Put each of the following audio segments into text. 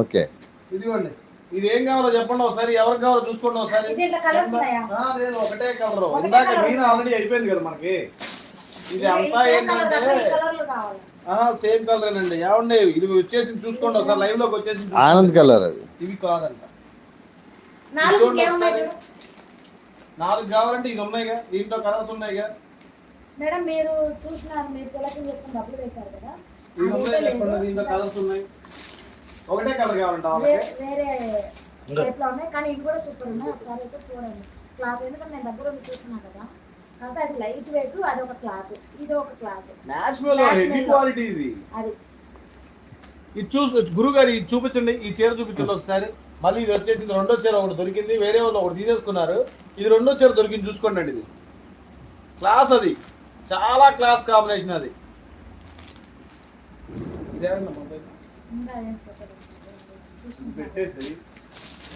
Okay. ఇదిగోండి. ఇది ఏం కావాలో చెప్పండి ఒకసారి ఎవరికి కావాలో చూసుకోండి ఒకసారి. ఇది ఇట్లా colours ఉన్నాయా? ఆ, లేదు ఒకటే కలర్. ఇందాక. గ్రీన్ ఆల్రెడీ అయిపోయింది కదా మనకి. ఇది అంతా ఏంటంటే. సేమ్ కలర్ అండి ఏమండి ఇది వచ్చేసి చూసుకోండి ఒకసారి లైవ్లోకి వచ్చేసి. ఆనంద్ కలర్ అది. ఇవి కాదంట. నాలుగు కావాలంటే ఇది ఉన్నాయిగా దీంట్లో కలర్స్ ఉన్నాయిగా. మేడం మీరు చూసినారు మీరు సెలెక్షన్ చేసుకుని వేశారు కదా. ఇది ఉన్నాయి చెప్పండి. దీంట్లో కలర్స్ ఉన్నాయి. ఒకటే కలర్ కావాలంట వేరే టైప్లో ఉన్నాయి కానీ ఇవి కూడా సూపర్ ఉన్నాయి. ఒకసారి అయితే చూడండి. క్లాత్ ఎందుకంటే నేను దగ్గర ఉండి చూస్తున్నా కదా. కాబట్టి అది లైట్ వెయిట్ అది ఒక క్లాత్ ఇది ఒక క్లాత్. క్వాలిటీ ఇది. అది. ఇది చూసి గురువు గారు ఇది చూపించండి. ఈ చీర చూపించండి ఒకసారి. మళ్ళీ ఇది వచ్చేసింది రెండో చీర ఒకటి దొరికింది. వేరే వాళ్ళు ఒకటి తీసేసుకున్నారు. ఇది రెండో చీర దొరికింది చూసుకోండి అండి ఇది. క్లాస్ అది. చాలా క్లాస్ కాంబినేషన్ అది. ఇదేమన్నా మొబైల్?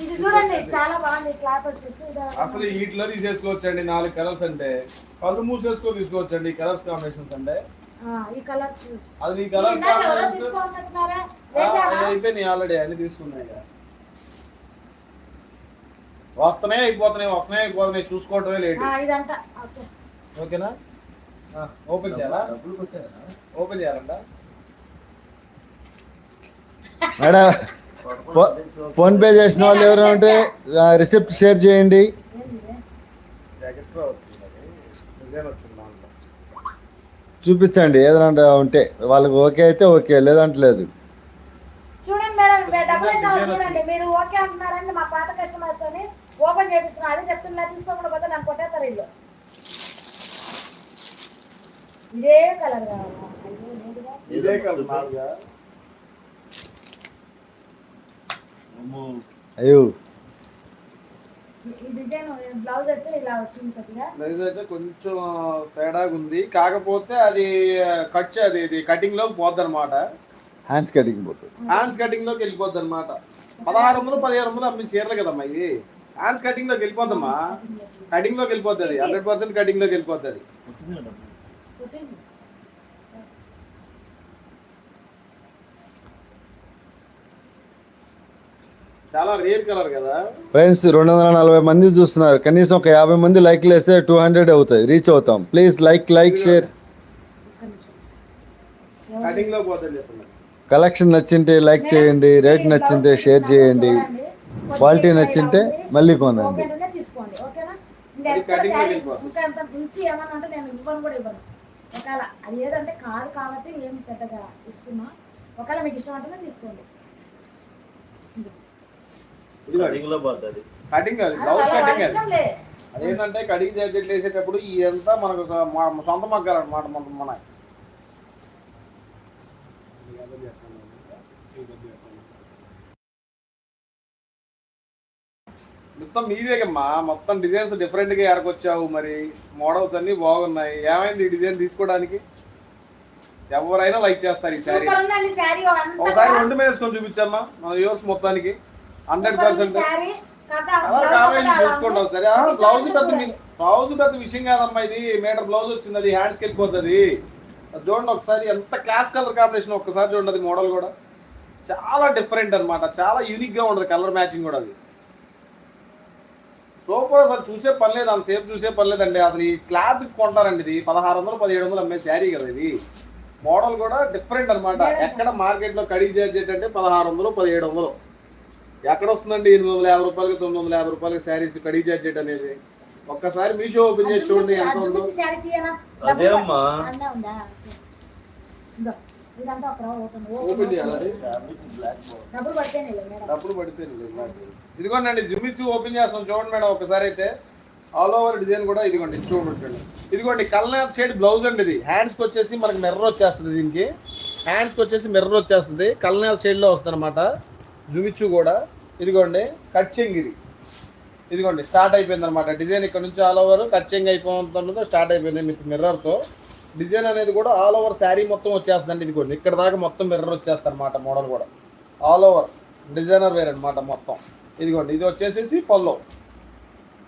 ఇది చూడండి చాలా బాగుంది క్లాత్ వచ్చేసి. అసలు వీటిలో తీసేసుకోవచ్చండి నాలుగు కలర్స్ అంటే. కళ్ళు మూసేసుకో తీసుకోవచ్చండి కలర్స్ కాంబినేషన్స్ అంటే. ఆ, ఈ కలర్ అది ఈ కలర్స్? అయిపోయినాయి ఆల్రెడీ అన్ని తీసుకున్నాయి. వస్తున్నాయి అయిపోతున్నాయి వస్తున్నాయి అయిపోతున్నాయి చూసుకోవటమే లేట్. ఆ, ఇదంతా. ఓకే. ఓకేనా? ఓపెన్ చేయాలా? ఓపెన్ చేయాలంట. మేడం ఫో- ఫోన్ పే చేసిన వాళ్ళు ఎవరైనా ఉంటే రిసిప్ట్ షేర్ చేయండి. చూపించండి ఏదైనా ఉంటే వాళ్ళకి ఓకే అయితే ఓకే లేదంటే లేదు. చూడండి మేడం మీరు డబ్బులు వేసిన వాళ్ళు డిజైన్ చూడండి. మీరు ఓకే అంటున్నారండి మా పాత కస్టమర్స్ అని ఓపెన్ చేపిస్తున్నా అదే చెప్తున్నా తీసుకోకుండా పోతే నన్ను కొట్టేస్తారు ఇల్లు. ఇదే కలర్ ఇదే కదా నాలుగా అయ్యో. డిజైన్ బ్లౌజ్ అయితే ఇలా వచ్చింది కొద్దిగా. ప్రైస్ అయితే కొంచెం తేడాగా ఉంది. కాకపోతే అది కట్ అది ఇది కటింగ్లోకి పోద్ది అనమాట హ్యాండ్స్ కటింగ్ పోతుంది హ్యాండ్స్ కటింగ్లోకి వెళ్ళిపోద్ది అనమాట పదహారు వందలు పదిహేను వందలు అమ్మిన చీరలు కదమ్మా ఇది హ్యాండ్స్ కటింగ్లోకి వెళ్ళిపోద్దమ్మా. కటింగ్లోకి వెళ్ళిపోద్ది అది. హండ్రెడ్ పర్సెంట్ కటింగ్లోకి వెళ్ళిపోద్ది అది కుట్టింది. చాలా రేర్ కలర్ కదా. ఫ్రెండ్స్ రెండు వందల నలభై మంది చూస్తున్నారు. కనీసం ఒక యాభై మంది లైక్లు వేస్తే టూ హండ్రెడ్ అవుతాయి. రీచ్ అవుతాం. Please like like share. Cutting చెప్పండి. కలెక్షన్ నచ్చింటే లైక్ చేయండి. రేట్ నచ్చింటే షేర్ చేయండి. క్వాలిటీ నచ్చింటే. మళ్ళీ కొనండి. అంటే ఒకవేళ అది ఏదంటే కాదు కాబట్టి ఏం పెద్దగా ఇస్తున్నా. ఒకవేళ మీకు ఇష్టం అంటేనే తీసుకోండి. కటింగ్లో పోతుంది. కటింగ్ అది అది బ్లౌజ్ కటింగ్ అది అదేంటంటే కటింగ్ జాకెట్లు వేసేటప్పుడు ఇదంతా మనకు సొంత మగ్గాలు అనమాట మన మన మొత్తం మీదేగమ్మా మొత్తం డిజైన్స్ డిఫరెంట్గా ఎరకొచ్చావు మరి. మోడల్స్ అన్ని బాగున్నాయి. ఏమైంది ఈ డిజైన్ తీసుకోవడానికి? ఎవరైనా లైక్ చేస్తారు ఈ శారీ. ఒకసారి రెండు మీద వేసుకొని చూపించమ్మా. మన వ్యూవర్స్ మొత్తానికి. హండ్రెడ్ పర్సెంట్ చూసుకోండి ఒకసారి బ్లౌజ్ పెద్ద బ్లౌజ్ పెద్ద విషయం కాదమ్మా ఇది. మీటర్ బ్లౌజ్ వచ్చింది. అది హ్యాండ్స్కి వెళ్ళిపోతుంది. చూడండి ఒకసారి ఎంత క్లాస్ కలర్ కాంబినేషన్ ఒక్కసారి చూడండి అది మోడల్ కూడా. చాలా డిఫరెంట్ అన్నమాట. చాలా యూనిక్గా ఉండదు కలర్ మ్యాచింగ్ కూడా అది. సూపర్ అసలు చూసే పని లేదు. అంత సేపు చూసే పని లేదండి. అసలు ఈ క్లాత్ కొంటారండి ఇది. పదహారు వందలు పదిహేడు వందలు అమ్మే శారీ కదా ఇది. మోడల్ కూడా డిఫరెంట్ అన్నమాట. ఎక్కడ మార్కెట్లో కడిగి చేసేటంటే పదహారు వందలు పదిహేడు వందలు. ఎక్కడ వస్తుందండి ఎనిమిది వందల యాభై రూపాయలకి తొమ్మిది వందల యాభై రూపాయలకి శారీస్ కడిగి జార్జెట్ అనేది? ఒక్కసారి మీషో ఓపెన్ చేసి చూడండి ఎంత ఉందో. అదే అమ్మా. ఓపెన్ చేయాలి? డబ్బులు పడితే ఇదిగోండి జిమ్మిస్ ఓపెన్ చేస్తాం. చూడండి మేడం ఒకసారి అయితే ఆల్ ఓవర్ డిజైన్ కూడా ఇదిగోండి ఇది చూడండి. ఇదిగోండి కల్నాథ్ షేడ్ బ్లౌజ్ అండి ఇది. హ్యాండ్స్కి వచ్చేసి మనకి మిర్రర్ వచ్చేస్తుంది దీనికి. హ్యాండ్స్కి వచ్చేసి మిర్రర్ వచ్చేస్తుంది. కల్నాథ్ షేడ్లో వస్తుంది అనమాట జుమిచ్చు కూడా. ఇదిగోండి కచ్చింగ్ ఇది. ఇదిగోండి స్టార్ట్ అయిపోయింది అనమాట డిజైన్ ఇక్కడ నుంచి ఆల్ ఓవర్ కచ్చింగ్ అయిపోతుందో స్టార్ట్ అయిపోయింది మీకు మిర్రర్తో డిజైన్ అనేది కూడా ఆల్ ఓవర్ శారీ మొత్తం వచ్చేస్తుందండి ఇదిగోండి. ఇక్కడ దాకా మొత్తం మిర్రర్ వచ్చేస్తుంది అనమాట మోడల్ కూడా. ఆల్ ఓవర్ డిజైనర్ వేర్ అనమాట మొత్తం. ఇదిగోండి ఇది వచ్చేసేసి పల్లో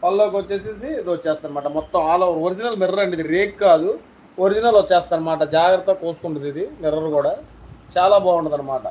పల్లోకి వచ్చేసేసి ఇది వచ్చేస్తారనమాట మొత్తం ఆల్ ఓవర్ ఒరిజినల్ మిర్రర్ అండి ఇది. రేక్ కాదు ఒరిజినల్ వచ్చేస్తారనమాట జాగ్రత్త కోసుకుంటుంది ఇది మిర్రర్ కూడా. చాలా బాగుంటుంది అనమాట